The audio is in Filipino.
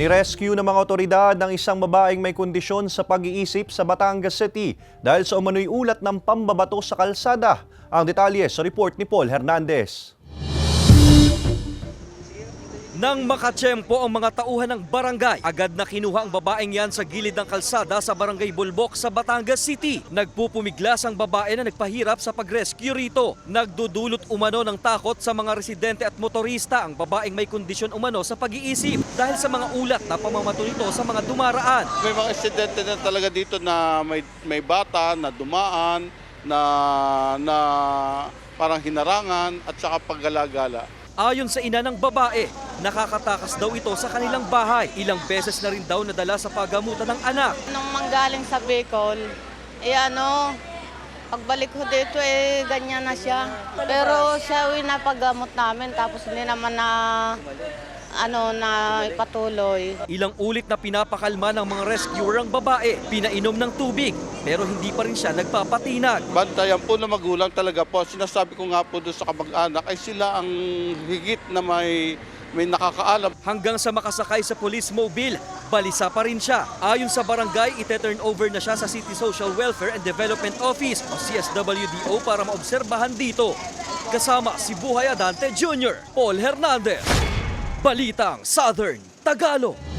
Nirescue ng mga otoridad ng isang babaeng may kondisyon sa pag-iisip sa Batangas City dahil sa umano'y ulat ng pambabato sa kalsada. Ang detalye sa report ni Paul Hernandez. Nang makatsyempo ang mga tauhan ng barangay, agad na kinuha ang babaeng yan sa gilid ng kalsada sa barangay Bulbok sa Batangas City. Nagpupumiglas ang babae na nagpahirap sa pag-rescue rito. Nagdudulot umano ng takot sa mga residente at motorista ang babaeng may kondisyon umano sa pag-iisip dahil sa mga ulat na pamamato nito sa mga dumaraan. May mga insidente na talaga dito na may, may bata na dumaan, na, na parang hinarangan at saka paggalagala. Ayon sa ina ng babae, nakakatakas daw ito sa kanilang bahay. Ilang beses na rin daw nadala sa pagamutan ng anak. Nung manggaling sa Bicol, eh ano, pagbalik ko dito eh ganyan na siya. Pero siya yung napagamot namin tapos hindi naman na ano na ipatuloy. Ilang ulit na pinapakalma ng mga rescuer ang babae, pinainom ng tubig, pero hindi pa rin siya nagpapatinag. Bantayan po na magulang talaga po. Sinasabi ko nga po doon sa kamag-anak ay sila ang higit na may may nakakaalam. Hanggang sa makasakay sa police mobile, balisa pa rin siya. Ayon sa barangay, ite-turn over na siya sa City Social Welfare and Development Office o CSWDO para maobserbahan dito. Kasama si Buhay Adante Jr., Paul Hernandez. Balitang Southern Tagalog.